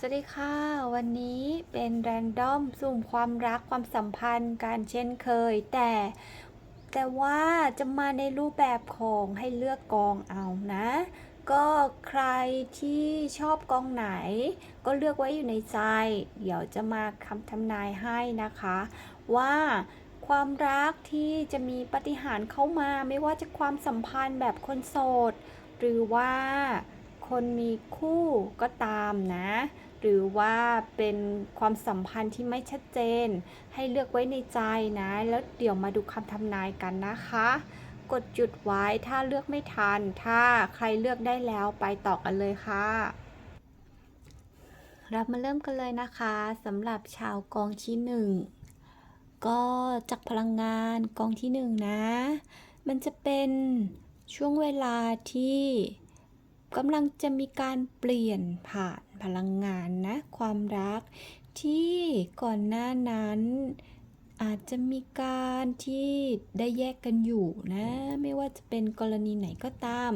สวัสดีค่ะ วันนี้เป็นแรนดอมสุ่มความรักความสัมพันธ์การเช่นเคย แต่แต่ว่าจะมาในรูปแบบของให้เลือกกองเอานะ ก็ใครที่ชอบกองไหน ก็เลือกไว้อยู่ในใจ เดี๋ยวจะมาคำทำนายให้นะคะ ว่าความรักที่จะมีปฏิหารเข้ามาไม่ว่าจะความสัมพันธ์แบบคนโสด หรือว่าคนมีคู่ก็ตามนะ หรือว่าเป็นความสัมพันธ์ที่ไม่ชัดเจน ให้เลือกไว้ในใจนะ แล้วเดี๋ยวมาดูคำทำนายกันนะคะ กดจุดไว้ถ้าเลือกไม่ทัน ถ้าใครเลือกได้แล้วไปต่อกันเลยค่ะ เรามาเริ่มกันเลยนะคะสำหรับชาวกองที่หนึ่งก็จากพลังงานกองที่หนึ่งนะ มันจะเป็นช่วงเวลาที่ กำลังจะมีการเปลี่ยนผ่านพลังงานนะความรัก ที่ก่อนหน้านั้นอาจจะมีการที่ได้แยกกันอยู่นะ ไม่ว่าจะเป็นกรณีไหนก็ตาม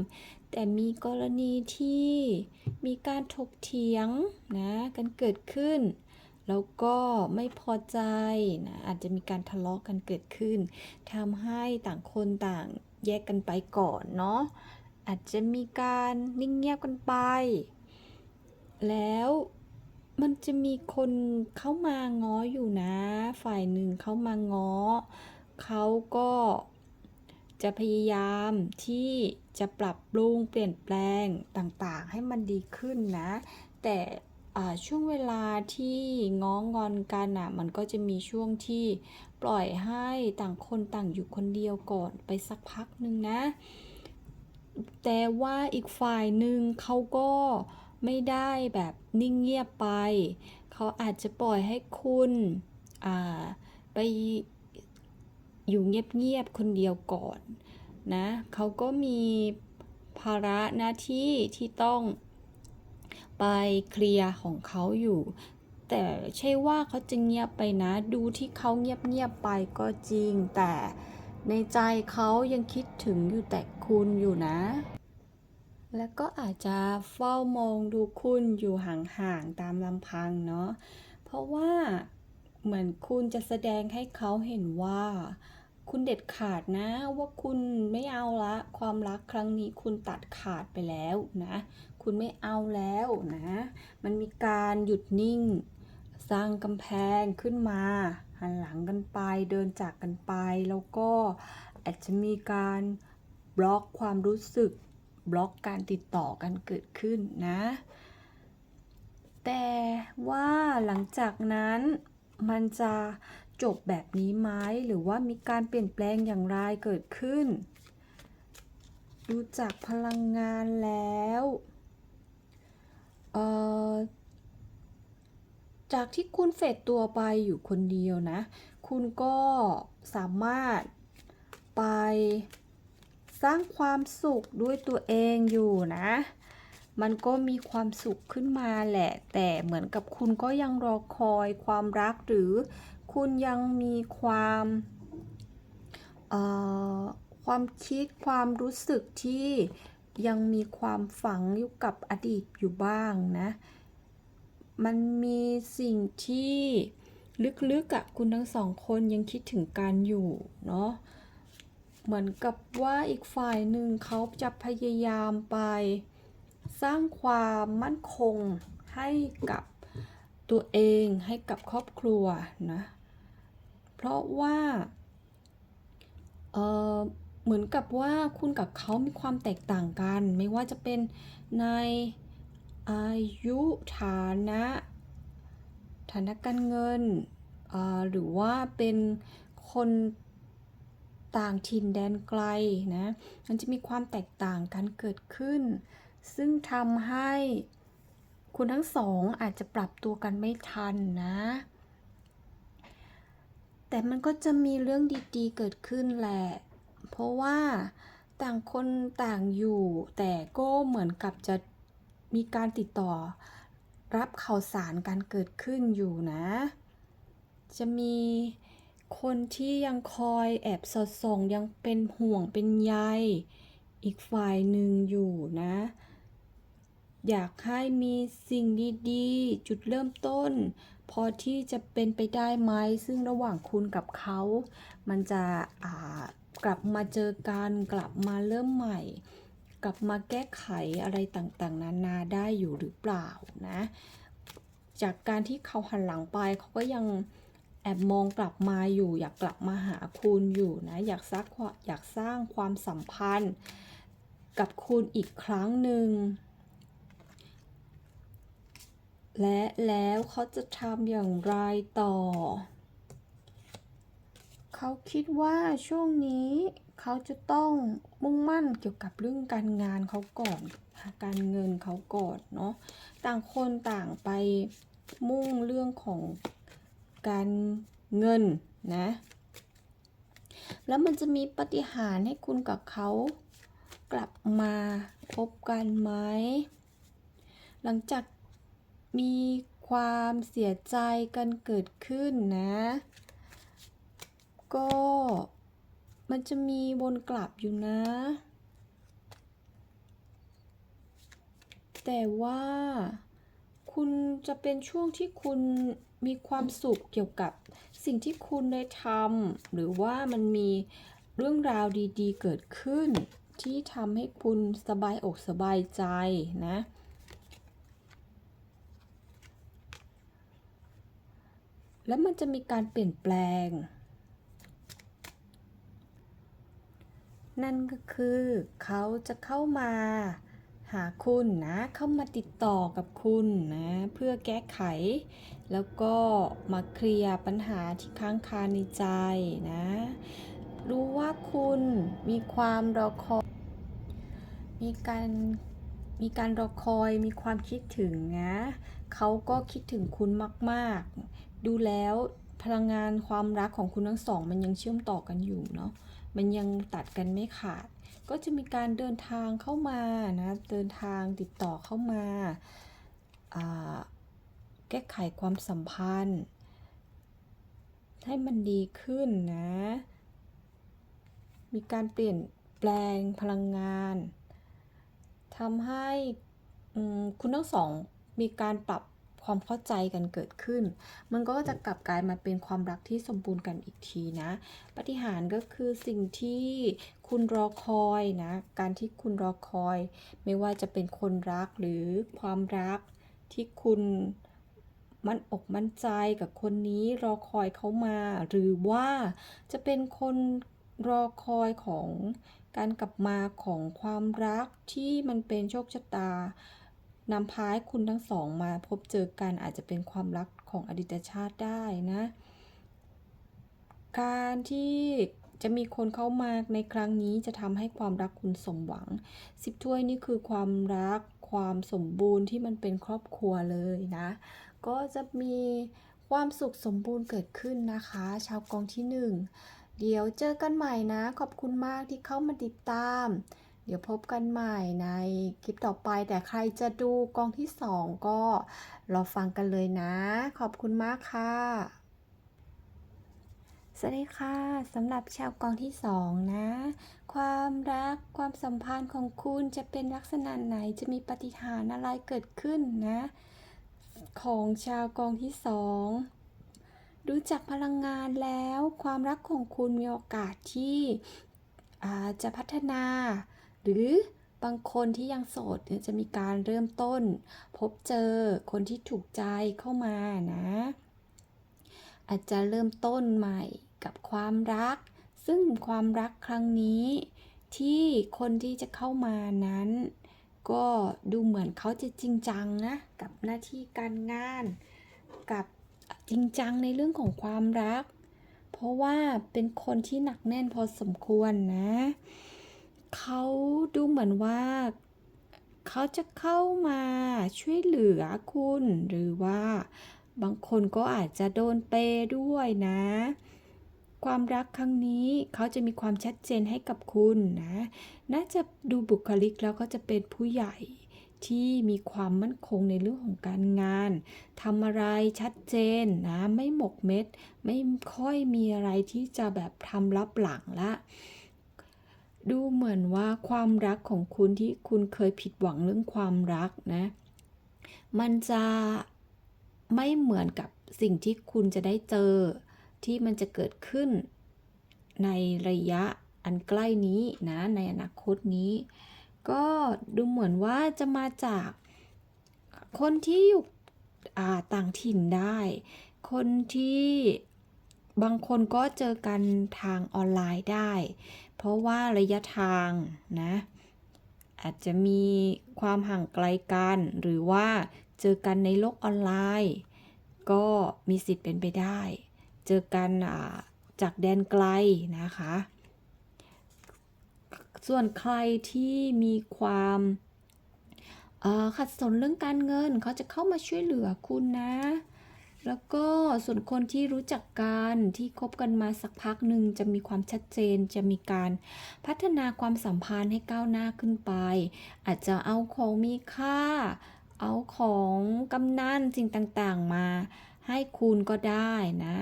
แต่มีกรณีที่มีการถกเถียงนะกันเกิดขึ้น แล้วก็ไม่พอใจนะอาจจะมีการทะเลาะกันเกิดขึ้นทำให้ต่างคนต่างแยกกันไปก่อนเนาะ อาจจะมีการนิ่งเงียบกันไป แล้วมันจะมีคนเข้ามาง้ออยู่นะ ฝ่ายหนึ่งเข้ามาง้อเขาก็จะพยายามที่จะปรับปรุงเปลี่ยนแปลงต่างๆ ให้มันดีขึ้นนะ แต่ช่วงเวลาที่ง้องอนกันอะ มันก็จะมีช่วงที่ปล่อยให้ต่างคนต่างอยู่คนเดียวก่อนไปสักพักหนึ่งนะ แต่ว่าอีกฝ่ายหนึ่งเขาก็ไม่ได้แบบนิ่งเงียบไป เขาอาจจะปล่อยให้คุณไปอยู่เงียบๆคนเดียวก่อนนะเขาก็มีภาระหน้าที่ที่ต้องไปเคลียร์ของเขาอยู่ แต่ใช่ว่าเขาจะเงียบไปนะ ดูที่เขาเงียบๆไปก็จริงแต่ ในใจเขายังคิดถึงอยู่แต่คุณอยู่นะ แล้วก็อาจจะเฝ้ามองดูคุณอยู่ห่างๆตามลำพังเนาะ เพราะว่าเหมือนคุณจะแสดงให้เขาเห็นว่า คุณเด็ดขาดนะว่าคุณไม่เอาละ ความรักครั้งนี้คุณตัดขาดไปแล้วนะ คุณไม่เอาแล้วนะ มันมีการหยุดนิ่ง สร้างกำแพงขึ้นมา หันหลังกันไปเดินจากกันไป แล้วก็อาจจะมีการบล็อกความรู้สึก บล็อกการติดต่อกันเกิดขึ้นนะ แต่ว่าหลังจากนั้นมันจะจบแบบนี้ไหมหรือว่ามีการเปลี่ยนแปลงอย่างไรเกิดขึ้น ดูจากพลังงานแล้วเอ่อ จากที่คุณเฟดตัวไปอยู่คนเดียวนะ คุณก็สามารถไปสร้างความสุขด้วยตัวเองอยู่นะ มันก็มีความสุขขึ้นมาแหละ แต่เหมือนกับคุณก็ยังรอคอยความรักหรือคุณยังมีความความคิดความรู้สึกที่ยังมีความฝังอยู่กับอดีตอยู่บ้างนะ มันมีสิ่งที่ลึกๆอะคุณทั้งสองคนยังคิดถึงกันอยู่เนาะเหมือนกับว่าอีกฝ่ายหนึ่งเขาจะพยายามไป สร้างความมั่นคงให้กับตัวเองให้กับครอบครัวนะ เพราะว่าเออเหมือนกับว่าคุณกับเขามีความแตกต่างกัน ไม่ว่าจะเป็นใน อายุฐานะฐานะการเงิน หรือว่าเป็นคนต่างถิ่นแดนไกลนะ มันจะมีความแตกต่างกันเกิดขึ้น ซึ่งทำให้คุณทั้งสองอาจจะปรับตัวกันไม่ทันนะ แต่มันก็จะมีเรื่องดีๆเกิดขึ้นแหละ เพราะว่าต่างคนต่างอยู่ แต่ก็เหมือนกับจะ มีการติดต่อรับข่าวสารการเกิดขึ้นอยู่นะ จะมีคนที่ยังคอยแอบสอดส่องยังเป็นห่วงเป็นใยอีกฝ่ายหนึ่งอยู่นะ อยากให้มีสิ่งดีๆ จุดเริ่มต้น พอที่จะเป็นไปได้ไหมซึ่งระหว่างคุณกับเขา มันจะกลับมาเจอกันกลับมาเริ่มใหม่ กลับมาแก้ไขอะไรต่างๆ นานาได้อยู่หรือเปล่านะ จากการที่เขาหันหลังไปเขาก็ยังแอบมองกลับมาอยู่ อยากกลับมาหาคุณอยู่นะ อยากสร้างอยากสร้างความสัมพันธ์ กับคุณอีกครั้งหนึ่งและแล้วเขาจะทำอย่างไรต่อ เขาคิดว่าช่วงนี้เขาจะต้องมุ่งมั่นเกี่ยวกับเรื่องการงานเขาก่อนการเงินเขาก่อนเนาะต่างคนต่างไปมุ่งเรื่องของการเงินนะแล้วมันจะมีปฏิหารให้คุณกับเขากลับมาพบกันไหม หลังจากมีความเสียใจกันเกิดขึ้นนะ ก็มันจะมีวนกลับอยู่นะ แต่ว่าคุณจะเป็นช่วงที่คุณมีความสุขเกี่ยวกับสิ่งที่คุณได้ทำหรือว่ามันมีเรื่องราวดีๆ เกิดขึ้น ที่ทำให้คุณสบายอกสบายใจนะ แล้วมันจะมีการเปลี่ยนแปลง นั่นก็คือ เขาจะเข้ามาหาคุณนะเข้ามาติดต่อกับคุณนะเพื่อแก้ไข แล้วก็มาเคลียร์ปัญหาที่ค้างคาในใจนะ รู้ว่าคุณมีความรอคอยมีการมีการรอคอยมีความคิดถึงนะเขาก็คิดถึงคุณมาก ๆ ดูแล้ว พลังงานความรักของคุณทั้งสอง มันยังเชื่อมต่อกันอยู่เนาะมันยังตัดกันไม่ขาด ก็จะมีการเดินทางเข้ามานะเดินทางติดต่อเข้ามาแก้ไขความสัมพันธ์ ให้มันดีขึ้นนะ มีการเปลี่ยนแปลงพลังงานทำให้คุณทั้งสองมีการปรับ ความเข้าใจกันเกิดขึ้น มันก็จะกลับกลายมาเป็นความรักที่สมบูรณ์กันอีกทีนะปฏิหารก็คือสิ่งที่คุณรอคอยนะ การที่คุณรอคอย ไม่ว่าจะเป็นคนรักหรือความรักที่คุณมั่นอกมั่นใจกับคนนี้รอคอยเขามา หรือว่าจะเป็นคนรอคอยของการกลับมาของความรักที่มันเป็นโชคชะตา นำพาให้คุณทั้งสองมาพบเจอกันอาจจะเป็นความรักของอดีตชาติได้นะ การที่จะมีคนเข้ามาในครั้งนี้จะทำให้ความรักคุณสมหวังสิบถ้วยนี่คือความรักความสมบูรณ์ที่มันเป็นครอบครัวเลยนะ ก็จะมีความสุขสมบูรณ์เกิดขึ้นนะคะ ชาวกองที่หนึ่งเดี๋ยวเจอกันใหม่นะ ขอบคุณมากที่เข้ามาติดตาม เดี๋ยวพบกันใหม่ในคลิปต่อไป แต่ใครจะดูกองที่สองก็รอฟังกันเลยนะ ขอบคุณมากค่ะสวัสดีค่ะสำหรับชาวกองที่สองนะ ความรักความสัมพันธ์ของคุณจะเป็นลักษณะไหนจะมีปาฏิหารย์อะไรเกิดขึ้นนะ ของชาวกองที่สองดูจากพลังงานแล้ว ความรักของคุณมีโอกาสที่จะพัฒนา หรือบางคนที่ยังโสดจะมีการเริ่มต้น พบเจอคนที่ถูกใจเข้ามานะ อาจจะเริ่มต้นใหม่กับความรัก ซึ่งความรักครั้งนี้ที่คนที่จะเข้ามานั้น ก็ดูเหมือนเขาจะจริงจังนะกับหน้าที่การงาน กับจริงจังในเรื่องของความรัก เพราะว่าเป็นคนที่หนักแน่นพอสมควรนะ เขาดูเหมือนว่า เขาจะเข้ามาช่วยเหลือคุณ หรือว่าบางคนก็อาจจะโดนเปย์ด้วยนะ ความรักครั้งนี้เขาจะมีความชัดเจนให้กับคุณนะ น่าจะดูบุคลิกแล้วก็จะเป็นผู้ใหญ่ที่มีความมั่นคงในเรื่องของการงานทำอะไรชัดเจนนะ ไม่หมกเม็ด ไม่ค่อยมีอะไรที่จะแบบทำลับหลังละ ดูเหมือนว่าความรักของคุณที่คุณเคยผิดหวังเรื่องความรักนะ มันจะไม่เหมือนกับสิ่งที่คุณจะได้เจอ ที่มันจะเกิดขึ้นในระยะอันใกล้นี้นะ ในอนาคตนี้ ก็ดูเหมือนว่าจะมาจากคนที่อยู่ต่างถิ่นได้ คนที่ บางคนก็เจอกันทางออนไลน์ได้ เพราะว่าระยะทางนะ อาจจะมีความห่างไกลกัน หรือว่าเจอกันในโลกออนไลน์ ก็มีสิทธิ์เป็นไปได้ เจอกันจากแดนไกลนะคะ ส่วนใครที่มีความขัดสนเรื่องการเงินเขาจะเข้ามาช่วยเหลือคุณนะ แล้วก็ส่วนคนที่รู้จักกันที่คบกันมาสักพักหนึ่งจะมีความชัดเจนจะมีการพัฒนาความสัมพันธ์ให้ก้าวหน้าขึ้นไป อาจจะเอาของมีค่า เอาของกำนันสิ่งต่างๆมาให้คุณก็ได้นะ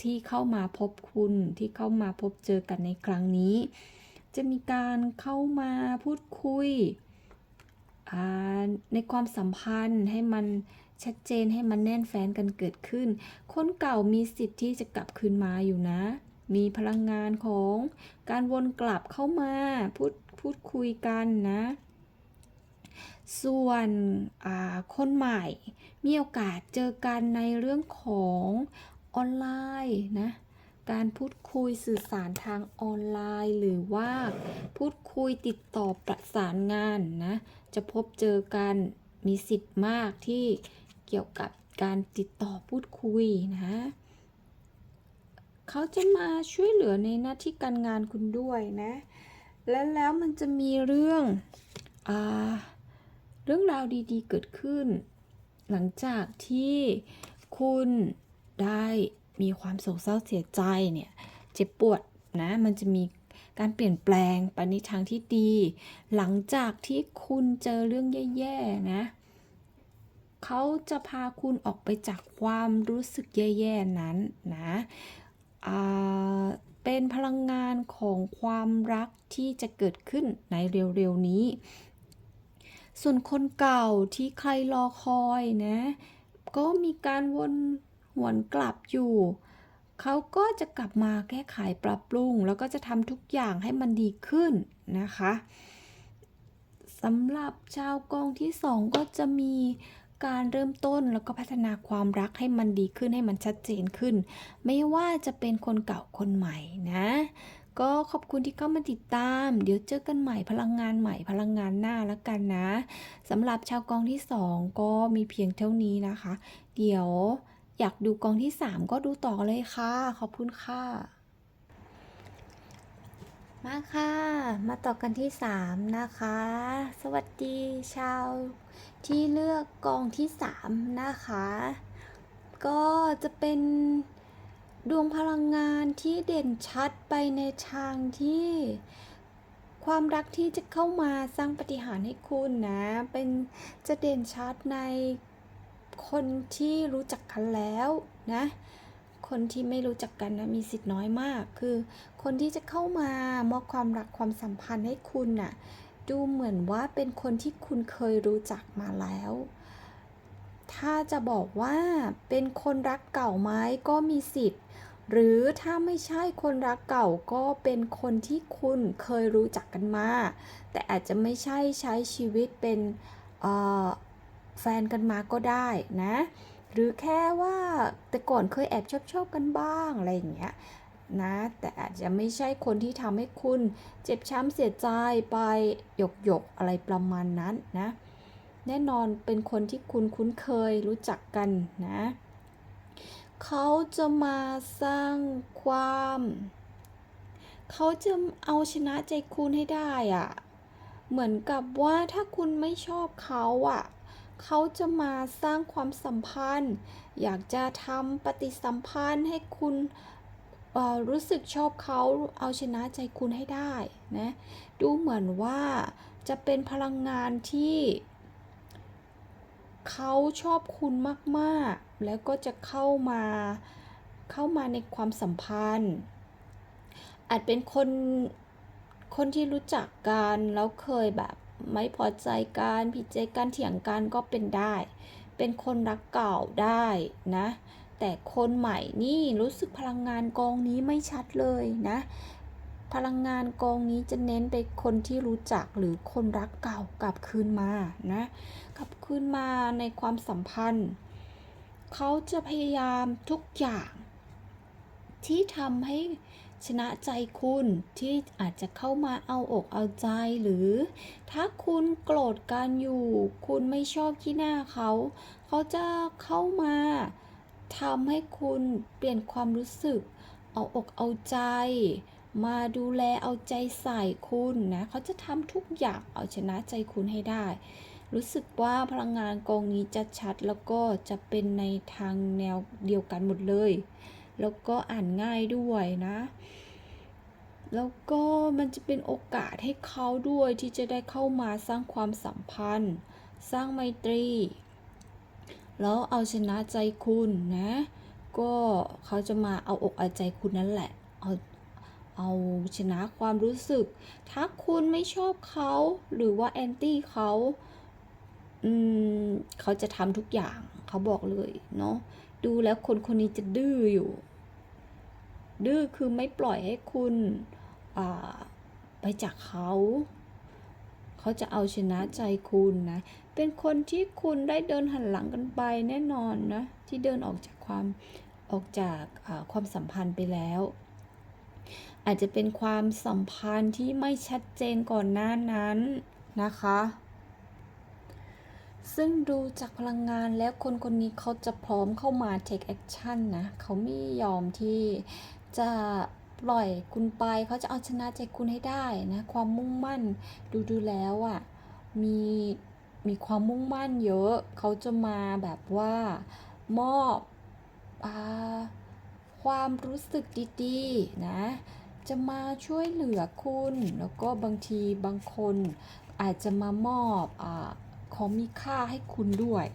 ที่เข้ามาพบคุณที่เข้ามาพบเจอกันในครั้งนี้ จะมีการเข้ามาพูดคุยในความสัมพันธ์ให้มัน ชัดเจนให้มันแน่นแฟ้นกันเกิดขึ้น คนเก่ามีสิทธิ์ที่จะกลับคืนมาอยู่นะ มีพลังงานของการวนกลับเข้ามาพูดพูดคุยกันนะ ส่วนคนใหม่ มีโอกาสเจอกันในเรื่องของออนไลน์นะการพูดคุยสื่อสารทางออนไลน์ หรือว่าพูดคุยติดต่อประสานงานนะ จะพบเจอกันมีสิทธิ์มากที่ เกี่ยวกับการติดต่อพูดคุยนะเขาจะมาช่วยเหลือในหน้าที่การงานคุณด้วยนะ และแล้วมันจะมีเรื่องอเรื่องราวดีๆเกิดขึ้น หลังจากที่คุณได้มีความโศกเศร้าเสียใจเนี่ยเจ็บปวดนะมันจะมีการเปลี่ยนแปลงไปในทางที่ดี หลังจากที่คุณเจอเรื่องแย่ๆนะ เขาจะพาคุณออกไปจากความรู้สึกแย่ๆนั้นนะเป็นพลังงานของความรักที่จะเกิดขึ้นในเร็วๆนี้ ส่วนคนเก่าที่ใครรอคอยนะ ก็มีการวนหวนกลับอยู่ เขาก็จะกลับมาแก้ไขปรับปรุง แล้วก็จะทำทุกอย่างให้มันดีขึ้นนะคะสำหรับชาวกองที่สองก็จะมี การเริ่มต้นแล้วก็พัฒนาความรักให้มันดีขึ้นให้มันชัดเจนขึ้น ไม่ว่าจะเป็นคนเก่าคนใหม่นะ ก็ขอบคุณที่เข้ามาติดตาม เดี๋ยวเจอกันใหม่พลังงานใหม่พลังงานหน้าแล้วกันนะสำหรับชาวกองที่สองก็มีเพียงเท่านี้นะคะ เดี๋ยวอยากดูกองที่ 3 ก็ดูต่อเลยค่ะ ขอบคุณค่ะ มาค่ะ มาต่อกันที่ 3 นะคะ สวัสดีชาวที่เลือกกองที่ 3 นะคะ ก็จะเป็นดวงพลังงานที่เด่นชัดไปในทางที่ความรักที่จะเข้ามาสร้างปฏิหารย์ให้คุณนะ เป็นจะเด่นชัดในคนที่รู้จักกันแล้วนะ คนที่ไม่รู้จักกันนะมีสิทธิ์น้อยมาก คือคนที่จะเข้ามามอบความรักความสัมพันธ์ให้คุณน่ะดูเหมือนว่าเป็นคนที่คุณเคยรู้จักมาแล้ว ถ้าจะบอกว่าเป็นคนรักเก่าไหมก็มีสิทธิ์ หรือถ้าไม่ใช่คนรักเก่าก็เป็นคนที่คุณเคยรู้จักกันมา แต่อาจจะไม่ใช่ใช้ชีวิตเป็นแฟนกันมาก็ได้นะ หรือแค่ว่าแต่ก่อนเคยแอบชอบชอบกันบ้างอะไรอย่างเงี้ยนะแต่อาจจะไม่ใช่คนที่ทำให้คุณเจ็บช้ำเสียใจไปหยกหยกอะไรประมาณนั้นนะ แน่นอนเป็นคนที่คุณคุ้นเคยรู้จักกันนะ เขาจะมาสร้างความ เขาจะเอาชนะใจคุณให้ได้อะเหมือนกับว่าถ้าคุณไม่ชอบเขาอะ เขาจะมาสร้างความสัมพันธ์ อยากจะทำปฏิสัมพันธ์ให้คุณรู้สึกชอบเขาเอาชนะใจคุณให้ได้นะดูเหมือนว่าจะเป็นพลังงานที่เขาชอบคุณมากๆ แล้วก็จะเข้ามาเข้ามาในความสัมพันธ์ อาจเป็นคนคนที่รู้จักกันแล้วเคยแบบ ไม่พอใจกันผิดใจกันเถียงกันก็เป็นได้ เป็นคนรักเก่าได้นะ แต่คนใหม่นี่รู้สึกพลังงานกองนี้ไม่ชัดเลยนะ พลังงานกองนี้จะเน้นไปคนที่รู้จักหรือคนรักเก่ากลับคืนมานะกลับคืนมาในความสัมพันธ์ เขาจะพยายามทุกอย่างที่ทำให้ ชนะใจคุณที่อาจจะเข้ามาเอาอกเอาใจหรือ ถ้าคุณโกรธกันอยู่ คุณไม่ชอบขี้หน้าเขา เขาจะเข้ามาทำให้คุณเปลี่ยนความรู้สึก เอาอกเอาใจ มาดูแลเอาใจใส่คุณนะเขาจะทำทุกอย่างเอาชนะใจคุณให้ได้ รู้สึกว่าพลังงานกองนี้จะชัดแล้วก็จะเป็นในทางแนวเดียวกันหมดเลย แล้วก็อ่านง่ายด้วยนะ แล้วก็มันจะเป็นโอกาสให้เขาด้วยที่จะได้เข้ามาสร้างความสัมพันธ์ สร้างไมตรี แล้วเอาชนะใจคุณนะ ก็เขาจะมาเอาอกเอาใจคุณนั่นแหละ เอาเอาชนะความรู้สึก ถ้าคุณไม่ชอบเขาหรือว่าแอนตี้เขาอืมเขาจะทำทุกอย่างเขาบอกเลยเนาะ ดูแล้วคนคนนี้จะดื้ออยู่ ดื้อคือไม่ปล่อยให้คุณไปจากเขา เขาจะเอาชนะใจคุณนะ เป็นคนที่คุณได้เดินหันหลังกันไปแน่นอนนะ ที่เดินออกจากความออกจากความสัมพันธ์ไปแล้ว อาจจะเป็นความสัมพันธ์ที่ไม่ชัดเจนก่อนหน้านั้นนะคะ ซึ่งดูจากพลังงานแล้วคนคนนี้เขาจะพร้อมเข้ามา take action นะ เขาไม่ยอมที่จะปล่อยคุณไป เขาจะเอาชนะใจคุณให้ได้นะ ความมุ่งมั่น ดูดูแล้วอะ่ะ มีมีความมุ่งมั่นเยอะ เขาจะมาแบบว่ามอบอความรู้สึกดีๆนะ จะมาช่วยเหลือคุณ แล้วก็บางทีบางคนอาจจะมามอบอ ของมีค่าให้คุณด้วย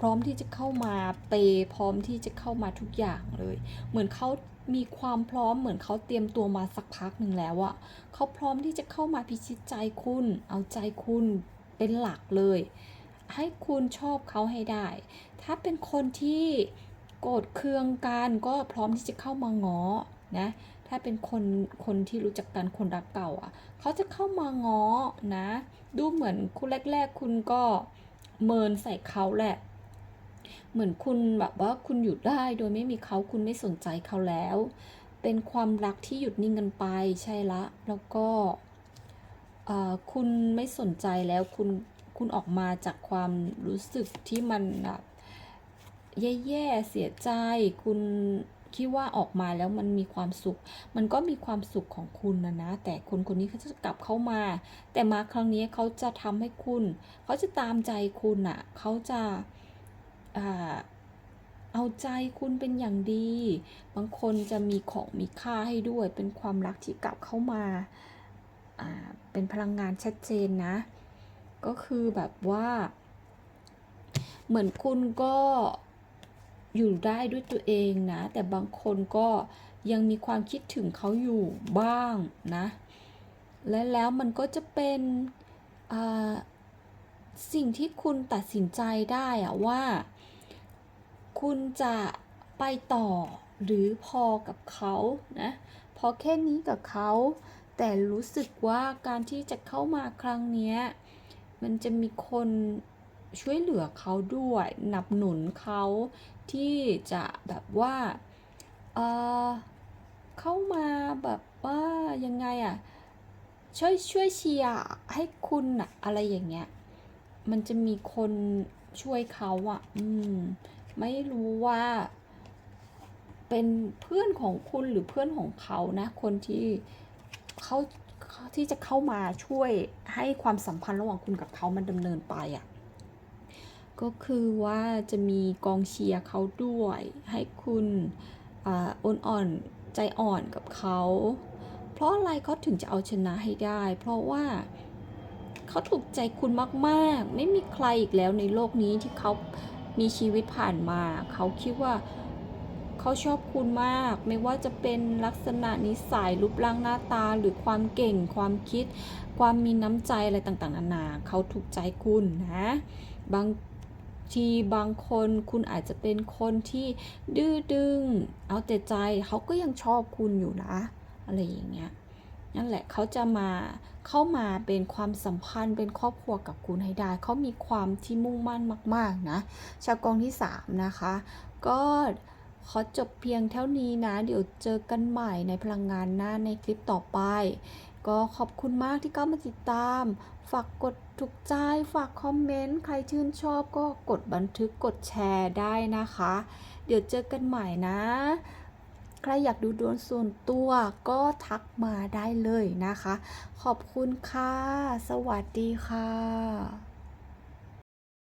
พร้อมที่จะเข้ามาเปย์พร้อมที่จะเข้ามาทุกอย่างเลย เหมือนเขามีความพร้อมเหมือนเขาเตรียมตัวมาสักพักหนึ่งแล้วอะเขาพร้อมที่จะเข้ามาพิชิตใจคุณ เอาใจคุณเป็นหลักเลย ให้คุณชอบเขาให้ได้ ถ้าเป็นคนที่โกรธเคืองกันก็พร้อมที่จะเข้ามาง้อนะ ถ้าเป็นคนคนที่รู้จักกันคนรักเก่าอะ เขาจะเข้ามาง้อนะ ดูเหมือนคุณแรก ๆ คุณก็เมินใส่เขาแหละ เหมือนคุณแบบว่าคุณหยุดได้โดยไม่มีเขาคุณไม่สนใจเขาแล้ว เป็นความรักที่หยุดนิ่งกันไปใช่ละ แล้วก็คุณไม่สนใจแล้วคุณคุณออกมาจากความรู้สึกที่มันแบบแย่ๆเสียใจคุณ คิดว่าออกมาแล้วมันมีความสุข มันก็มีความสุขของคุณนะนะ แต่คนคนนี้เขาจะกลับเข้ามา แต่มาครั้งนี้เขาจะทำให้คุณ เขาจะตามใจคุณอะ่ะ เขาจะอ่าเอาใจคุณเป็นอย่างดี บางคนจะมีของมีค่าให้ด้วย เป็นความรักที่กลับเข้ามาอ่าเป็นพลังงานชัดเจนนะ ก็คือแบบว่า เหมือนคุณก็ อยู่ได้ด้วยตัวเองนะ แต่บางคนก็ยังมีความคิดถึงเขาอยู่บ้างนะ และแล้วมันก็จะเป็นสิ่งที่คุณตัดสินใจได้อะว่า คุณจะไปต่อหรือพอกับเขานะพอแค่นี้กับเขา แต่รู้สึกว่าการที่จะเข้ามาครั้งนี้มันจะมีคน ช่วยเหลือเขาด้วยนับหนุนเขาที่จะแบบว่าเออเข้ามาแบบว่ายังไงอะช่วยช่วยเชียร์ให้คุณอะอะไรอย่างเงี้ยมันจะมีคนช่วยเขาอะอืมไม่รู้ว่า เป็นเพื่อนของคุณหรือเพื่อนของเขานะ คนที่เขาเขาที่จะเข้ามาช่วยให้ความสัมพันธ์ระหว่างคุณกับเขามันดำเนินไปอะ่ะ ก็คือว่าจะมีกองเชียร์เขาด้วย ให้คุณอ่อนอ่อนใจอ่อนกับเขา เพราะอะไรเขาถึงจะเอาชนะให้ได้ เพราะว่าเขาถูกใจคุณมากๆ ไม่มีใครอีกแล้วในโลกนี้ที่เขามีชีวิตผ่านมา เขาคิดว่าเขาชอบคุณมาก ไม่ว่าจะเป็นลักษณะนิสัยรูปร่างหน้าตาหรือความเก่ง ความคิด ความมีน้ำใจอะไรต่างๆนานาเขาถูกใจคุณนะ บาง ทีบางคนคุณอาจจะเป็นคนที่ดื้อดึง เอาแต่ใจเขาก็ยังชอบคุณอยู่นะ อะไรอย่างเงี้ยนั่นแหละเขาจะมาเข้ามาเป็นความสัมพันธ์เป็นครอบครัวกับคุณให้ได้เขามีความที่มุ่งมั่นมาก ๆ นะ ชาวกองที่ 3 นะคะ ก็ขอจบเพียงเท่านี้นะ เดี๋ยวเจอกันใหม่ในพลังงานหน้าในคลิปต่อไป ก็ขอบคุณมากที่เข้ามาติดตาม ฝากกดถูกใจ ฝากคอมเมนต์ ใครชื่นชอบก็กดบันทึกกดแชร์ได้นะคะ เดี๋ยวเจอกันใหม่นะ ใครอยากดูดวงส่วนตัวก็ทักมาได้เลยนะคะ ขอบคุณค่ะ สวัสดีค่ะ